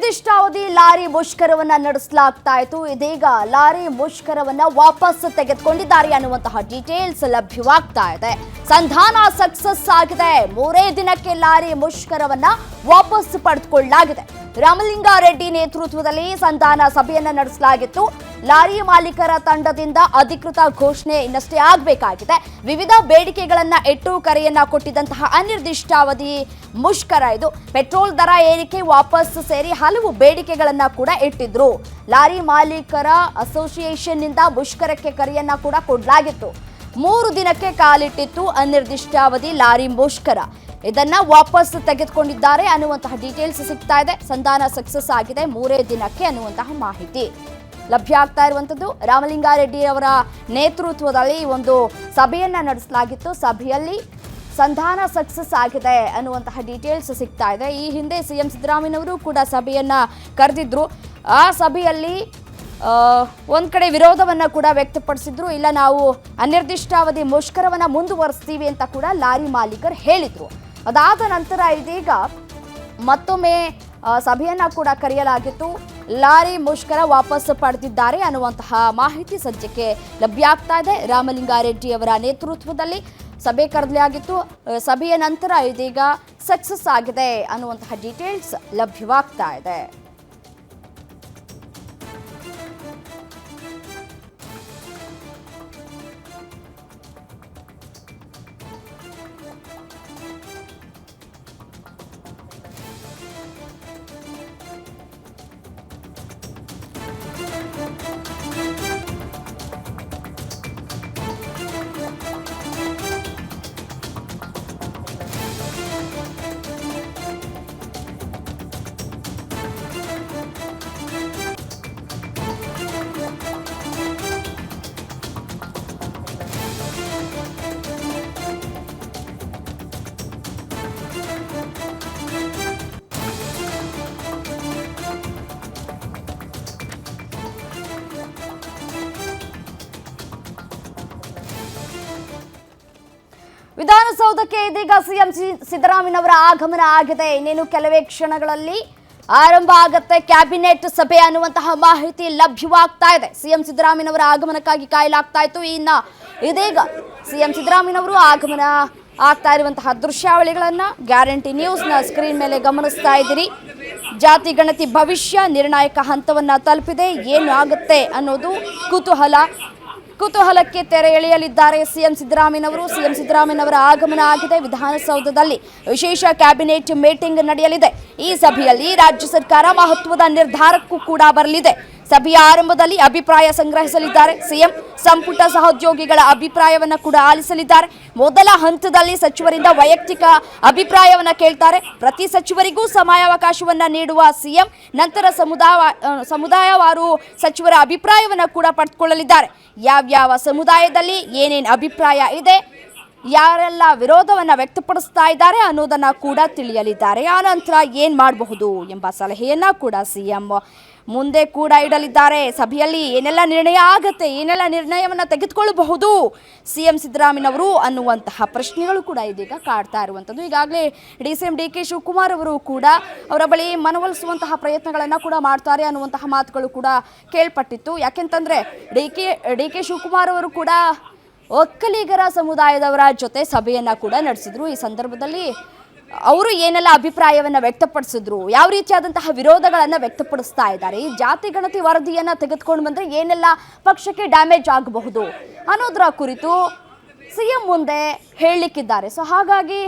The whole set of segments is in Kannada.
ಅನಿರ್ದಿಷ್ಟಾವಧಿ ಲಾರಿ ಮುಷ್ಕರವನ್ನ ನಡೆಸಲಾಗ್ತಾ ಇತ್ತು ಇದೀಗ ಲಾರಿ ಮುಷ್ಕರವನ್ನ ವಾಪಸ್ ತೆಗೆದುಕೊಂಡಿದ್ದಾರೆ ಅನ್ನುವಂತಹ ಡೀಟೇಲ್ಸ್ ಲಭ್ಯವಾಗ್ತಾ ಇದೆ ಸಂಧಾನ ಸಕ್ಸಸ್ ಆಗಿದೆ. ಮೂರೇ ದಿನಕ್ಕೆ ಲಾರಿ ಮುಷ್ಕರವನ್ನ ವಾಪಸ್ ಪಡೆದುಕೊಳ್ಳಲಾಗಿದೆ. ರಾಮಲಿಂಗಾರೆಡ್ಡಿ ನೇತೃತ್ವದಲ್ಲಿ ಸಂಧಾನ ಸಭೆಯನ್ನ ನಡೆಸಲಾಗಿತ್ತು. ಲಾರಿ ಮಾಲೀಕರ ತಂಡದಿಂದ ಅಧಿಕೃತ ಘೋಷಣೆ ಇನ್ನಷ್ಟೇ ಆಗಬೇಕಾಗಿದೆ. ವಿವಿಧ ಬೇಡಿಕೆಗಳನ್ನ ಇಟ್ಟು ಕರೆಯನ್ನ ಕೊಟ್ಟಿದ್ದಂತಹ ಅನಿರ್ದಿಷ್ಟಾವಧಿ ಮುಷ್ಕರ ಇದು. ಪೆಟ್ರೋಲ್ ದರ ಏರಿಕೆ ವಾಪಸ್ ಸೇರಿ ಹಲವು ಬೇಡಿಕೆಗಳನ್ನ ಕೂಡ ಇಟ್ಟಿದ್ರು ಲಾರಿ ಮಾಲೀಕರ ಅಸೋಸಿಯೇಷನ್ನಿಂದ ಮುಷ್ಕರಕ್ಕೆ ಕರೆಯನ್ನ ಕೂಡ ಕೊಡಲಾಗಿತ್ತು. ಮೂರು ದಿನಕ್ಕೆ ಕಾಲಿಟ್ಟಿತ್ತು ಅನಿರ್ದಿಷ್ಟಾವಧಿ ಲಾರಿ ಮುಷ್ಕರ. ಇದನ್ನ ವಾಪಸ್ ತೆಗೆದುಕೊಂಡಿದ್ದಾರೆ ಅನ್ನುವಂತಹ ಡೀಟೇಲ್ಸ್ ಸಿಗ್ತಾ ಇದೆ. ಸಂಧಾನ ಸಕ್ಸಸ್ ಆಗಿದೆ. ಮೂರೇ ದಿನಕ್ಕೆ ಅನ್ನುವಂತಹ ಮಾಹಿತಿ. ಲಭ್ಯ ಆಗ್ತಾ ಇರುವಂಥದ್ದು. ರಾಮಲಿಂಗಾರೆಡ್ಡಿ ಅವರ ನೇತೃತ್ವದಲ್ಲಿ ಒಂದು ಸಭೆಯನ್ನ ನಡೆಸಲಾಗಿತ್ತು. ಸಭೆಯಲ್ಲಿ ಸಂಧಾನ ಸಕ್ಸಸ್ ಆಗಿದೆ ಅನ್ನುವಂತಹ ಡೀಟೇಲ್ಸ್ ಸಿಗ್ತಾ ಇದೆ. ಈ ಹಿಂದೆ ಸಿಎಂ ಸಿದ್ದರಾಮಯ್ಯನವರು ಕೂಡ ಸಭೆಯನ್ನ ಕರೆದಿದ್ರು. ಆ ಸಭೆಯಲ್ಲಿ ಒಂದ್ ಕಡೆ ವಿರೋಧವನ್ನ ಕೂಡ ವ್ಯಕ್ತಪಡಿಸಿದ್ರು. ಇಲ್ಲ, ನಾವು ಅನಿರ್ದಿಷ್ಟಾವಧಿ ಮುಷ್ಕರವನ್ನ ಮುಂದುವರಿಸ್ತೀವಿ ಅಂತ ಕೂಡ ಲಾರಿ ಮಾಲೀಕರು ಹೇಳಿದ್ರು. ಅದಾದ ನಂತರ ಇದೀಗ ಮತ್ತೊಮ್ಮೆ ಸಭೆಯನ್ನ ಕೂಡ ಕರೆಯಲಾಗಿತ್ತು. ಲಾರಿ ಮುಷ್ಕರ ವಾಪಸ್ ಪಡೆದಿದ್ದಾರೆ ಅನ್ನುವಂತಹ ಮಾಹಿತಿ ಸದ್ಯಕ್ಕೆ ಲಭ್ಯ ಆಗ್ತಾ ಇದೆ. ರಾಮಲಿಂಗಾರೆಡ್ಡಿ ಅವರ ನೇತೃತ್ವದಲ್ಲಿ ಸಭೆ ಕರೆದಲಾಗಿತ್ತು ಸಭೆಯ ನಂತರ ಇದೀಗ ಸಕ್ಸಸ್ ಆಗಿದೆ ಅನ್ನುವಂತಹ ಡೀಟೇಲ್ಸ್ ಲಭ್ಯವಾಗ್ತಾ ಇದೆ. ವಿಧಾನಸೌಧಕ್ಕೆ ಇದೀಗ ಸಿಎಂ ಸಿದ್ದರಾಮಯ್ಯನವರ ಆಗಮನ ಆಗಿದೆ. ಇನ್ನೇನು ಕೆಲವೇ ಕ್ಷಣಗಳಲ್ಲಿ ಆರಂಭ ಆಗತ್ತೆ. ಕ್ಯಾಬಿನೆಟ್ ಸಭೆ ಅನ್ನುವಂತಹ ಮಾಹಿತಿ ಲಭ್ಯವಾಗ್ತಾ ಇದೆ. ಸಿಎಂ ಸಿದ್ದರಾಮಯ್ಯನವರ ಆಗಮನಕ್ಕಾಗಿ ಕಾಯಲಾಗ್ತಾ ಇತ್ತು. ಇನ್ನ ಇದೀಗ ಸಿಎಂ ಸಿದ್ದರಾಮಯ್ಯನವರು ಆಗಮನ ಆಗ್ತಾ ಇರುವಂತಹ ದೃಶ್ಯಾವಳಿಗಳನ್ನ ಗ್ಯಾರಂಟಿ ನ್ಯೂಸ್ನ ಸ್ಕ್ರೀನ್ ಮೇಲೆ ಗಮನಿಸ್ತಾ ಇದ್ದೀರಿ. ಜಾತಿ, ಗಣತಿ, ಭವಿಷ್ಯ, ನಿರ್ಣಾಯಕ ಹಂತವನ್ನ ತಲುಪಿದೆ. ಏನು ಆಗುತ್ತೆ ಅನ್ನೋದು ಕುತೂಹಲ. ಕುತೂಹಲಕ್ಕೆ ತೆರೆ ಎಳೆಯಲಿದ್ದಾರೆ ಸಿಎಂ ಸಿದ್ದರಾಮಯ್ಯನವರು. ಸಿಎಂ ಸಿದ್ದರಾಮಯ್ಯನವರ ಆಗಮನ ಆಗಿದೆ. ವಿಧಾನಸೌಧದಲ್ಲಿ ವಿಶೇಷ ಕ್ಯಾಬಿನೆಟ್ ಮೀಟಿಂಗ್ ನಡೆಯಲಿದೆ. ಈ ಸಭೆಯಲ್ಲಿ ರಾಜ್ಯ ಸರ್ಕಾರ ಮಹತ್ವದ ನಿರ್ಧಾರಕ್ಕೂ ಕೂಡ ಬರಲಿದೆ. ಸಭೆಯ ಆರಂಭದಲ್ಲಿ ಅಭಿಪ್ರಾಯ ಸಂಗ್ರಹಿಸಲಿದ್ದಾರೆ. ಸಿಎಂ ಸಂಪುಟ ಸಹೋದ್ಯೋಗಿಗಳ ಅಭಿಪ್ರಾಯವನ್ನ ಕೂಡ ಆಲಿಸಲಿದ್ದಾರೆ. ಮೊದಲ ಹಂತದಲ್ಲಿ ಸಚಿವರಿಂದ ವೈಯಕ್ತಿಕ ಅಭಿಪ್ರಾಯವನ್ನ ಕೇಳ್ತಾರೆ. ಪ್ರತಿ ಸಚಿವರಿಗೂ ಸಮಯಾವಕಾಶವನ್ನ ನೀಡುವ ಸಿಎಂ, ನಂತರ ಸಮುದಾಯ ಸಮುದಾಯವಾರು ಸಚಿವರ ಅಭಿಪ್ರಾಯವನ್ನ ಕೂಡ ಪಡೆದುಕೊಳ್ಳಲಿದ್ದಾರೆ ಯಾವ್ಯಾವ ಸಮುದಾಯದಲ್ಲಿ ಏನೇನು ಅಭಿಪ್ರಾಯ ಇದೆ, ಯಾರೆಲ್ಲ ವಿರೋಧವನ್ನ ವ್ಯಕ್ತಪಡಿಸ್ತಾ ಇದ್ದಾರೆ ಅನ್ನೋದನ್ನ ಕೂಡ ತಿಳಿಯಲಿದ್ದಾರೆ. ಆ ನಂತರ ಏನ್ ಮಾಡಬಹುದು ಎಂಬ ಸಲಹೆಯನ್ನ ಕೂಡ ಸಿಎಂ ಮುಂದೆ ಕೂಡ ಇಡಲಿದ್ದಾರೆ. ಸಭೆಯಲ್ಲಿ ಏನೆಲ್ಲ ನಿರ್ಣಯ ಆಗುತ್ತೆ, ಏನೆಲ್ಲ ನಿರ್ಣಯವನ್ನು ತೆಗೆದುಕೊಳ್ಳಬಹುದು? ಸಿ ಎಂ ಸಿದ್ದರಾಮಯ್ಯನವರು ಅನ್ನುವಂತಹ ಪ್ರಶ್ನೆಗಳು ಕೂಡ ಇದೀಗ ಕಾಡ್ತಾ ಇರುವಂಥದ್ದು. ಈಗಾಗಲೇ D C M D K Shivakumar ಅವರು ಕೂಡ ಅವರ ಬಳಿ ಮನವೊಲಿಸುವಂತಹ ಪ್ರಯತ್ನಗಳನ್ನು ಕೂಡ ಮಾಡ್ತಾರೆ ಅನ್ನುವಂತಹ ಮಾತುಗಳು ಕೂಡ ಕೇಳ್ಪಟ್ಟಿತ್ತು. ಯಾಕೆಂತಂದ್ರೆ D K D K Shivakumar ಅವರು ಕೂಡ ಒಕ್ಕಲಿಗರ ಸಮುದಾಯದವರ ಜೊತೆ ಸಭೆಯನ್ನು ಕೂಡ ನಡೆಸಿದ್ರು. ಈ ಸಂದರ್ಭದಲ್ಲಿ ಅವರು ಏನೆಲ್ಲ ಅಭಿಪ್ರಾಯವನ್ನ ವ್ಯಕ್ತಪಡಿಸಿದ್ರು? ಯಾವ ರೀತಿಯಾದಂತಹ ವಿರೋಧಗಳನ್ನ ವ್ಯಕ್ತಪಡಿಸ್ತಾ ಇದ್ದಾರೆ? ಈ ಜಾತಿ ಗಣತಿ ವರದಿಯನ್ನ ತೆಗೆದುಕೊಂಡು ಬಂದ್ರೆ ಏನೆಲ್ಲ ಪಕ್ಷಕ್ಕೆ ಡ್ಯಾಮೇಜ್ ಆಗಬಹುದು ಅನ್ನೋದರ ಕುರಿತು ಸಿಎಂ ಮುಂದೆ ಹೇಳಲಿಕ್ಕಿದ್ದಾರೆ ಸೊ ಹಾಗಾಗಿ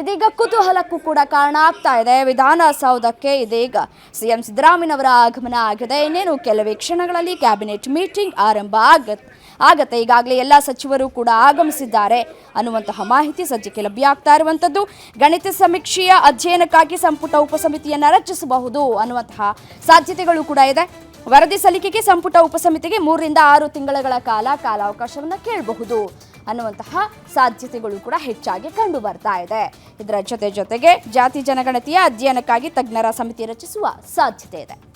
ಇದೀಗ ಕುತೂಹಲಕ್ಕೂ ಕೂಡ ಕಾರಣ ಆಗ್ತಾ ಇದೆ. ವಿಧಾನಸೌಧಕ್ಕೆ ಇದೀಗ ಸಿಎಂ ಸಿದ್ದರಾಮಯ್ಯನವರ ಆಗಮನ ಆಗಿದೆ. ಇನ್ನೇನು, ಕೆಲವೇ ಕ್ಷಣಗಳಲ್ಲಿ ಕ್ಯಾಬಿನೆಟ್ ಮೀಟಿಂಗ್ ಆರಂಭ ಆಗತ್ತೆ ಆಗತ್ತೆ. ಈಗಾಗಲೇ ಎಲ್ಲ ಸಚಿವರು ಕೂಡ ಆಗಮಿಸಿದ್ದಾರೆ. ಅನ್ನುವಂತಹ ಮಾಹಿತಿ ಸದ್ಯಕ್ಕೆ ಲಭ್ಯ ಆಗ್ತಾ ಇರುವಂಥದ್ದು. ಗಣಿತ ಸಮೀಕ್ಷೆಯ ಅಧ್ಯಯನಕ್ಕಾಗಿ ಸಂಪುಟ ಉಪಸಮಿತಿಯನ್ನು ರಚಿಸಬಹುದು ಅನ್ನುವಂತಹ ಸಾಧ್ಯತೆಗಳು ಕೂಡ ಇದೆ. ವರದಿ ಸಲ್ಲಿಕೆಗೆ ಸಂಪುಟ ಉಪಸಮಿತಿಗೆ ಮೂರರಿಂದ ಆರು ತಿಂಗಳ ಕಾಲ ಕಾಲಾವಕಾಶವನ್ನು ಕೇಳಬಹುದು ಅನ್ನುವಂತಹ ಸಾಧ್ಯತೆಗಳು ಕೂಡ ಹೆಚ್ಚಾಗಿ ಕಂಡು ಬರ್ತಾ ಇದೆ. ಇದರ ಜೊತೆ ಜೊತೆಗೆ ಜಾತಿ ಜನಗಣತಿಯ ಅಧ್ಯಯನಕ್ಕಾಗಿ ತಜ್ಞರ ಸಮಿತಿ ರಚಿಸುವ ಸಾಧ್ಯತೆ ಇದೆ.